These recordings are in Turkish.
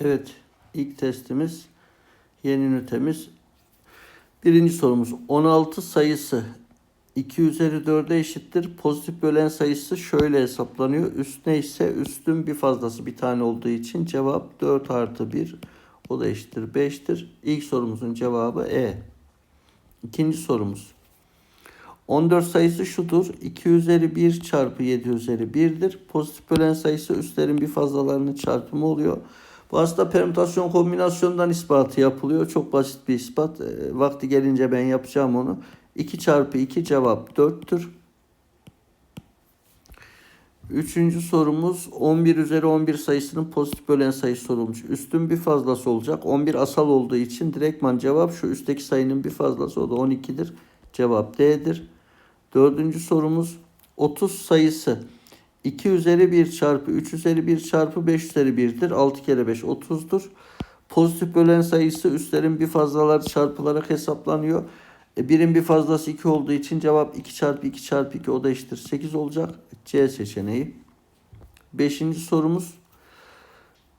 Evet, ilk testimiz yeni ünitemiz. Birinci sorumuz 16 sayısı 2 üzeri 4'e eşittir. Pozitif bölen sayısı şöyle hesaplanıyor. Üstüne ise üstün bir fazlası bir tane olduğu için cevap 4 artı 1. O da eşittir 5'tir. İlk sorumuzun cevabı E. İkinci sorumuz. 14 sayısı şudur. 2 üzeri 1 çarpı 7 üzeri 1'dir. Pozitif bölen sayısı üstlerin bir fazlalarının çarpımı oluyor. Bu aslında permütasyon kombinasyondan ispatı yapılıyor. Çok basit bir ispat. E, vakti gelince ben yapacağım onu. 2 çarpı 2 cevap 4'tür. Üçüncü sorumuz 11 üzeri 11 sayısının pozitif bölen sayısı sorulmuş. Üstün bir fazlası olacak. 11 asal olduğu için direktman cevap şu üstteki sayının bir fazlası o da 12'dir. Cevap D'dir. Dördüncü sorumuz 30 sayısı 2 üzeri 1 çarpı 3 üzeri 1 çarpı 5 üzeri 1'dir. 6 kere 5 30'dur. Pozitif bölen sayısı üstlerin bir fazlaları çarpılarak hesaplanıyor. E, birin bir fazlası 2 olduğu için cevap 2 çarpı 2 çarpı 2 o da eşittir 8 olacak. C seçeneği. Beşinci sorumuz.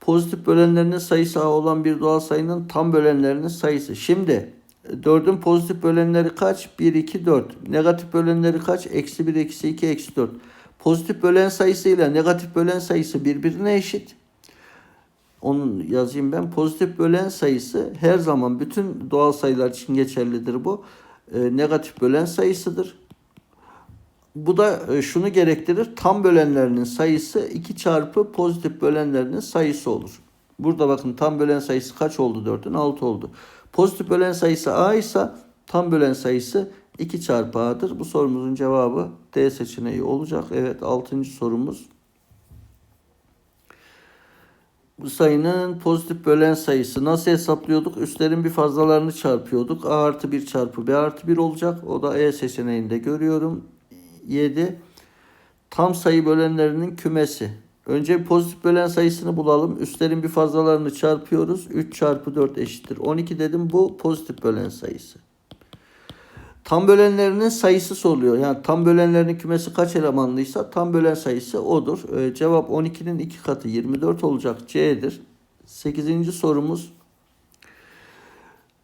Pozitif bölenlerinin sayısı A olan bir doğal sayının tam bölenlerinin sayısı. Şimdi 4'ün pozitif bölenleri kaç? 1, 2, 4. Negatif bölenleri kaç? Eksi 1, eksi 2, eksi 4. Pozitif bölen sayısı ile negatif bölen sayısı birbirine eşit. Onu yazayım ben. Pozitif bölen sayısı her zaman bütün doğal sayılar için geçerlidir bu. E, negatif bölen sayısıdır. Bu da e, şunu gerektirir. Tam bölenlerinin sayısı 2 çarpı pozitif bölenlerinin sayısı olur. Burada bakın tam bölen sayısı kaç oldu 4'ün? 6 oldu. Pozitif bölen sayısı A ise tam bölen sayısı 2 çarpı A'dır. Bu sorumuzun cevabı D seçeneği olacak. Evet 6. sorumuz. Bu sayının pozitif bölen sayısı nasıl hesaplıyorduk? Üstlerin bir fazlalarını çarpıyorduk. A artı 1 çarpı B artı 1 olacak. O da E seçeneğinde görüyorum. 7. Tam sayı bölenlerinin kümesi. Önce pozitif bölen sayısını bulalım. Üstlerin bir fazlalarını çarpıyoruz. 3 çarpı 4 eşittir. 12 dedim bu pozitif bölen sayısı. Tam bölenlerinin sayısı soruluyor. Yani tam bölenlerinin kümesi kaç elemanlıysa tam bölen sayısı odur. Ee, cevap 12'nin 2 katı 24 olacak. C'dir. 8. sorumuz.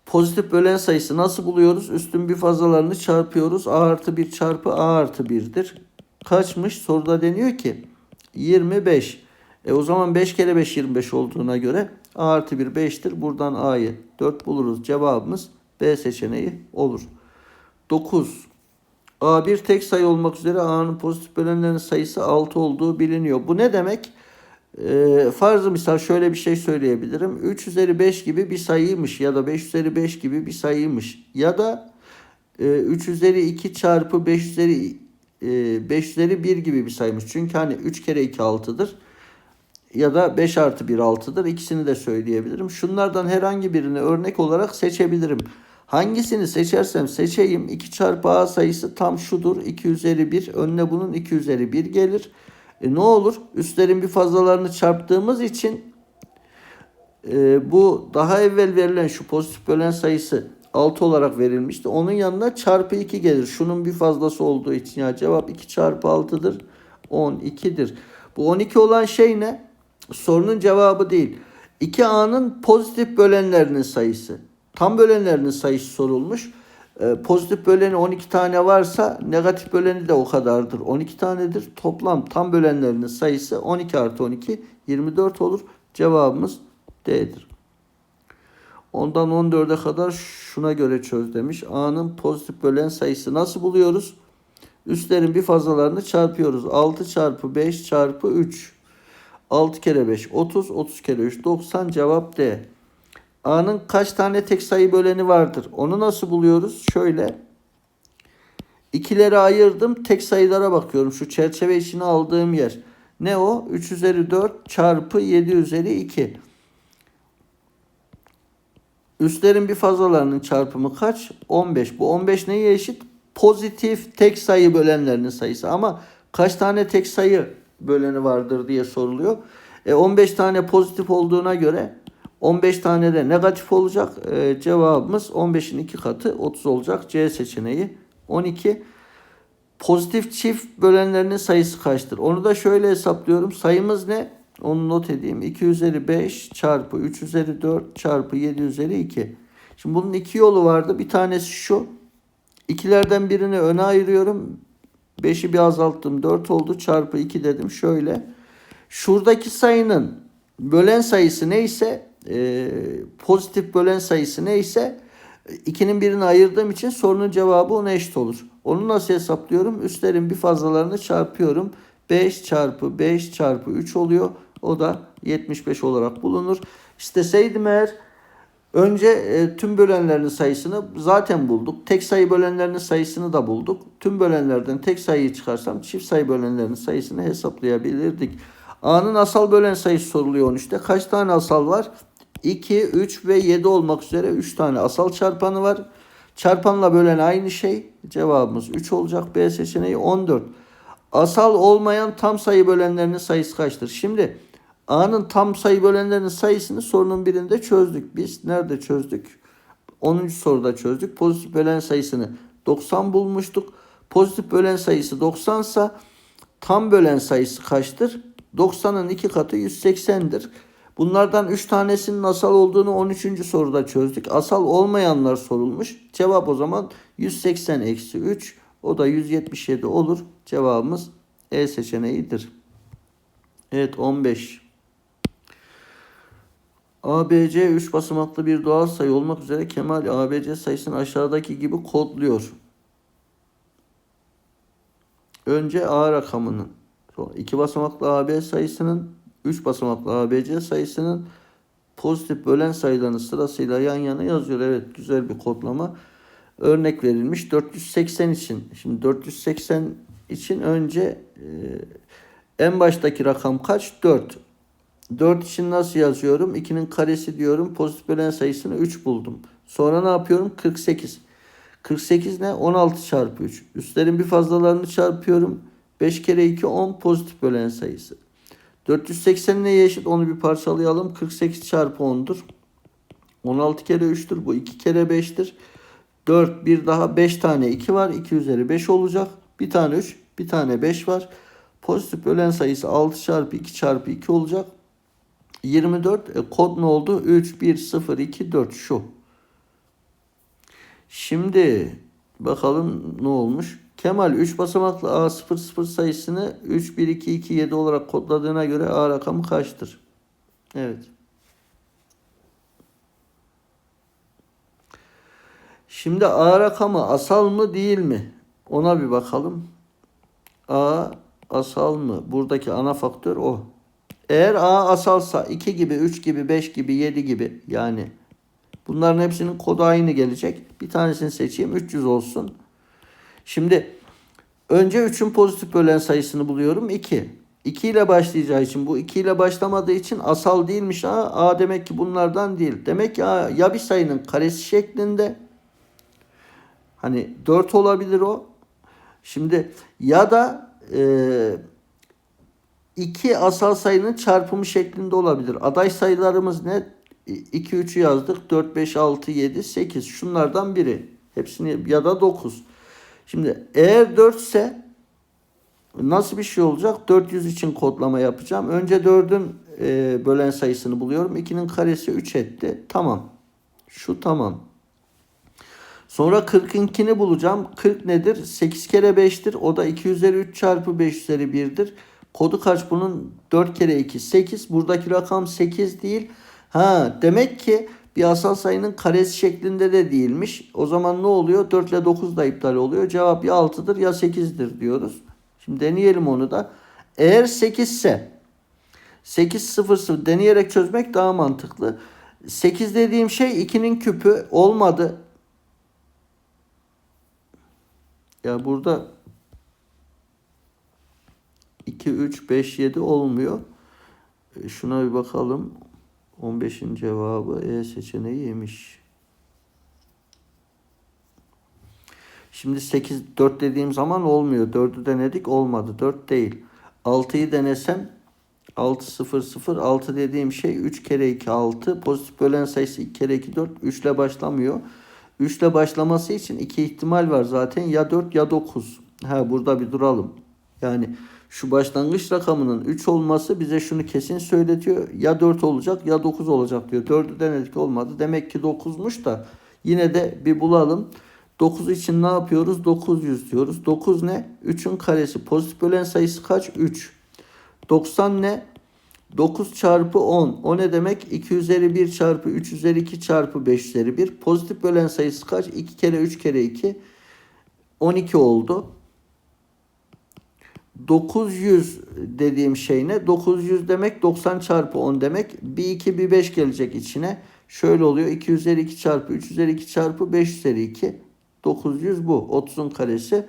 Pozitif bölen sayısı nasıl buluyoruz? Üstün bir fazlalarını çarpıyoruz. A artı 1 çarpı A artı 1'dir. Kaçmış? Soruda deniyor ki 25. E o zaman 5 kere 5 25 olduğuna göre A artı 1 5'tir. Buradan A'yı 4 buluruz. Cevabımız B seçeneği olur. 9. A bir tek sayı olmak üzere A'nın pozitif bölenlerinin sayısı 6 olduğu biliniyor. Bu ne demek? E, farzı misal şöyle bir şey söyleyebilirim. 3 üzeri 5 gibi bir sayıymış ya da 5 üzeri 5 gibi bir sayıymış. Ya da e, 3 üzeri 2 çarpı 5 üzeri e, 5 üzeri 1 gibi bir sayıymış. Çünkü hani 3 kere 2 6'dır. Ya da 5 artı 1 6'dır. İkisini de söyleyebilirim. Şunlardan herhangi birini örnek olarak seçebilirim. Hangisini seçersem seçeyim 2 çarpı a sayısı tam şudur. 2 üzeri 1. Önüne bunun 2 üzeri 1 gelir. E ne olur? Üstlerin bir fazlalarını çarptığımız için e, bu daha evvel verilen şu pozitif bölen sayısı 6 olarak verilmişti. Onun yanına çarpı 2 gelir. Şunun bir fazlası olduğu için ya cevap 2 çarpı 6'dır. 12'dir. Bu 12 olan şey ne? Sorunun cevabı değil. 2A'nın pozitif bölenlerinin sayısı. Tam bölenlerinin sayısı sorulmuş. Ee, pozitif böleni 12 tane varsa negatif böleni de o kadardır. 12 tanedir. Toplam tam bölenlerinin sayısı 12 artı 12 24 olur. Cevabımız D'dir. Ondan 14'e kadar şuna göre çöz demiş. A'nın pozitif bölen sayısı nasıl buluyoruz? Üstlerin bir fazlalarını çarpıyoruz. 6 çarpı 5 çarpı 3. 6 kere 5 30. 30 kere 3 90. Cevap D. A'nın kaç tane tek sayı böleni vardır? Onu nasıl buluyoruz? Şöyle. İkileri ayırdım. Tek sayılara bakıyorum. Şu çerçeve içine aldığım yer. Ne o? 3 üzeri 4 çarpı 7 üzeri 2. Üstlerin bir fazlalarının çarpımı kaç? 15. Bu 15 neye eşit? Pozitif tek sayı bölenlerinin sayısı. Ama kaç tane tek sayı böleni vardır diye soruluyor. E 15 tane pozitif olduğuna göre 15 tane de negatif olacak. E, cevabımız 15'in 2 katı 30 olacak. C seçeneği 12. Pozitif çift bölenlerinin sayısı kaçtır? Onu da şöyle hesaplıyorum. Sayımız ne? Onu not edeyim. 2 üzeri 5 çarpı 3 üzeri 4 çarpı 7 üzeri 2. Şimdi bunun iki yolu vardı. Bir tanesi şu. İkilerden birini öne ayırıyorum. 5'i bir azalttım. 4 oldu. Çarpı 2 dedim. Şöyle. Şuradaki sayının bölen sayısı neyse e, pozitif bölen sayısı neyse ikinin birini ayırdığım için sorunun cevabı ona eşit olur. Onu nasıl hesaplıyorum? Üstlerin bir fazlalarını çarpıyorum. 5 çarpı 5 çarpı 3 oluyor. O da 75 olarak bulunur. İsteseydim eğer önce e, tüm bölenlerin sayısını zaten bulduk. Tek sayı bölenlerinin sayısını da bulduk. Tüm bölenlerden tek sayıyı çıkarsam çift sayı bölenlerin sayısını hesaplayabilirdik. A'nın asal bölen sayısı soruluyor 13'te. Kaç tane asal var? 2, 3 ve 7 olmak üzere 3 tane asal çarpanı var. Çarpanla bölen aynı şey. Cevabımız 3 olacak. B seçeneği 14. Asal olmayan tam sayı bölenlerinin sayısı kaçtır? Şimdi A'nın tam sayı bölenlerinin sayısını sorunun birinde çözdük. Biz nerede çözdük? 10. soruda çözdük. Pozitif bölen sayısını 90 bulmuştuk. Pozitif bölen sayısı 90 ise tam bölen sayısı kaçtır? 90'ın iki katı 180'dir. Bunlardan 3 tanesinin asal olduğunu 13. soruda çözdük. Asal olmayanlar sorulmuş. Cevap o zaman 180 eksi 3. O da 177 olur. Cevabımız E seçeneğidir. Evet 15. ABC 3 basamaklı bir doğal sayı olmak üzere Kemal ABC sayısını aşağıdaki gibi kodluyor. Önce A rakamının, sonra 2 basamaklı AB sayısının, 3 basamaklı ABC sayısının pozitif bölen sayılarını sırasıyla yan yana yazıyor. Evet güzel bir kodlama. Örnek verilmiş 480 için. Şimdi 480 için önce e, en baştaki rakam kaç? 4. 4 için nasıl yazıyorum? 2'nin karesi diyorum. Pozitif bölen sayısını 3 buldum. Sonra ne yapıyorum? 48. 48 ne? 16 çarpı 3. Üstlerin bir fazlalarını çarpıyorum. 5 kere 2 10 pozitif bölen sayısı. 480 neye eşit? Onu bir parçalayalım. 48 çarpı 10'dur. 16 kere 3'tür. Bu 2 kere 5'tir. 4 bir daha 5 tane 2 var. 2 üzeri 5 olacak. Bir tane 3 bir tane 5 var. Pozitif bölen sayısı 6 çarpı 2 çarpı 2 olacak. 24 e, kod ne oldu? 3 1 0 2 4 şu. Şimdi bakalım ne olmuş? Kemal 3 basamaklı A00 sayısını 3 1 2 2 7 olarak kodladığına göre A rakamı kaçtır? Evet. Şimdi A rakamı asal mı değil mi? Ona bir bakalım. A asal mı? Buradaki ana faktör o. Eğer A asalsa 2 gibi, 3 gibi, 5 gibi, 7 gibi yani bunların hepsinin kodu aynı gelecek. Bir tanesini seçeyim 300 olsun. Şimdi önce 3'ün pozitif bölen sayısını buluyorum 2. 2 ile başlayacağı için bu 2 ile başlamadığı için asal değilmiş. A, A demek ki bunlardan değil. Demek ki A ya bir sayının karesi şeklinde hani 4 olabilir o. Şimdi ya da eee iki asal sayının çarpımı şeklinde olabilir. Aday sayılarımız ne? 2 3'ü yazdık. 4 5 6 7 8. Şunlardan biri. Hepsini ya da 9. Şimdi eğer 4 ise nasıl bir şey olacak? 400 için kodlama yapacağım. Önce 4'ün e, bölen sayısını buluyorum. 2'nin karesi 3 etti. Tamam. Şu tamam. Sonra 40'ınkini bulacağım. 40 nedir? 8 kere 5'tir. O da 2 üzeri 3 çarpı 5 üzeri 1'dir. Kodu kaç bunun? 4 kere 2 8. Buradaki rakam 8 değil. Ha demek ki bir asal sayının karesi şeklinde de değilmiş. O zaman ne oluyor? 4 ile 9 da iptal oluyor. Cevap ya 6'dır ya 8'dir diyoruz. Şimdi deneyelim onu da. Eğer 8 ise 8 0 0 deneyerek çözmek daha mantıklı. 8 dediğim şey 2'nin küpü olmadı. Ya burada 2, 3, 5, 7 olmuyor. Şuna bir bakalım. 15'in cevabı E seçeneğiymiş. Şimdi 8, 4 dediğim zaman olmuyor. 4'ü denedik olmadı. 4 değil. 6'yı denesem 6, 0, 0. 6 dediğim şey 3 kere 2, 6. Pozitif bölen sayısı 2 kere 2, 4. 3 ile başlamıyor. 3 ile başlaması için iki ihtimal var zaten. Ya 4 ya 9. Ha burada bir duralım. Yani Şu başlangıç rakamının 3 olması bize şunu kesin söyletiyor. Ya 4 olacak ya 9 olacak diyor. 4'ü denedik olmadı. Demek ki 9'muş da yine de bir bulalım. 9 için ne yapıyoruz? 900 diyoruz. 9 ne? 3'ün karesi. Pozitif bölen sayısı kaç? 3. 90 ne? 9 çarpı 10. O ne demek? 2 üzeri 1 çarpı 3 üzeri 2 çarpı 5 üzeri 1. Pozitif bölen sayısı kaç? 2 kere 3 kere 2. 12 oldu. 900 dediğim şey ne? 900 demek 90 çarpı 10 demek. Bir 2 bir 5 gelecek içine. Şöyle oluyor. 2 üzeri 2 çarpı 3 üzeri 2 çarpı 5 üzeri 2. 900 bu. 30'un karesi.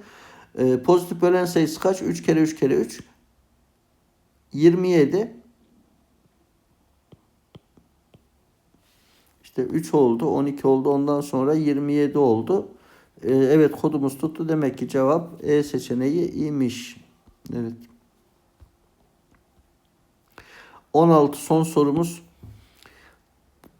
Ee, pozitif bölen sayısı kaç? 3 kere 3 kere 3. 27. İşte 3 oldu, 12 oldu. Ondan sonra 27 oldu. Ee, evet kodumuz tuttu. Demek ki cevap E seçeneği iyiymiş. Evet. 16 son sorumuz.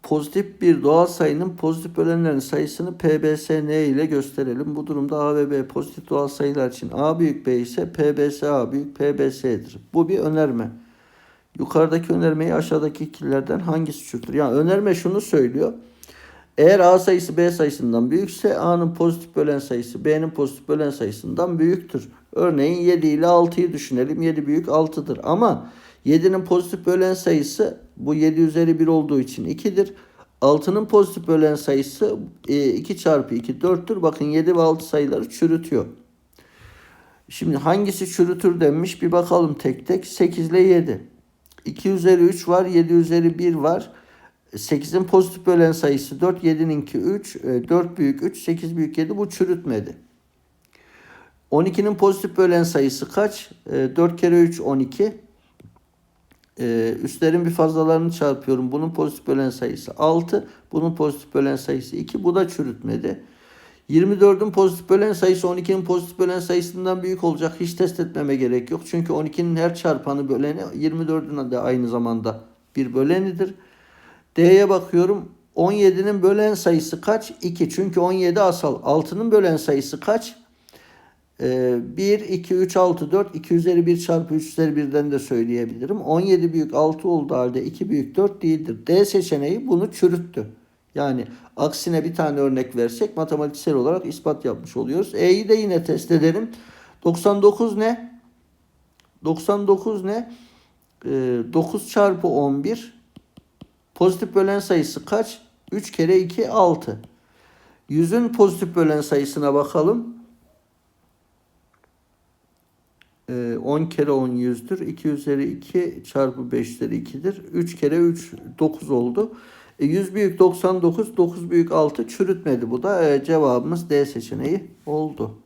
Pozitif bir doğal sayının pozitif bölenlerin sayısını PBSN ile gösterelim. Bu durumda A ve B pozitif doğal sayılar için A büyük B ise PBS A büyük PBS'dir. Bu bir önerme. Yukarıdaki önermeyi aşağıdaki ikililerden hangisi çürütür? Yani önerme şunu söylüyor. Eğer A sayısı B sayısından büyükse A'nın pozitif bölen sayısı B'nin pozitif bölen sayısından büyüktür. Örneğin 7 ile 6'yı düşünelim. 7 büyük 6'dır. Ama 7'nin pozitif bölen sayısı bu 7 üzeri 1 olduğu için 2'dir. 6'nın pozitif bölen sayısı 2 çarpı 2 4'tür. Bakın 7 ve 6 sayıları çürütüyor. Şimdi hangisi çürütür denmiş bir bakalım tek tek. 8 ile 7. 2 üzeri 3 var. 7 üzeri 1 var. 8'in pozitif bölen sayısı 4. 7'ninki 3. 4 büyük 3. 8 büyük 7. Bu çürütmedi. 12'nin pozitif bölen sayısı kaç? 4 kere 3 12. Ee, üstlerin bir fazlalarını çarpıyorum. Bunun pozitif bölen sayısı 6. Bunun pozitif bölen sayısı 2. Bu da çürütmedi. 24'ün pozitif bölen sayısı 12'nin pozitif bölen sayısından büyük olacak. Hiç test etmeme gerek yok. Çünkü 12'nin her çarpanı böleni 24'ün de aynı zamanda bir bölenidir. D'ye bakıyorum. 17'nin bölen sayısı kaç? 2. Çünkü 17 asal. 6'nın bölen sayısı kaç? 1, 2, 3, 6, 4, 2 üzeri 1 çarpı 3 üzeri 1'den de söyleyebilirim. 17 büyük 6 olduğu halde 2 büyük 4 değildir. D seçeneği bunu çürüttü. Yani aksine bir tane örnek versek matematiksel olarak ispat yapmış oluyoruz. E'yi de yine test edelim. 99 ne? 99 ne? 9 çarpı 11 pozitif bölen sayısı kaç? 3 kere 2 6. 100'ün pozitif bölen sayısına bakalım. 10 kere 10 100'dür. 2 üzeri 2 çarpı 5 üzeri 2'dir. 3 kere 3 9 oldu. E, 100 büyük 99, 9 büyük 6 çürütmedi bu da. E, cevabımız D seçeneği oldu.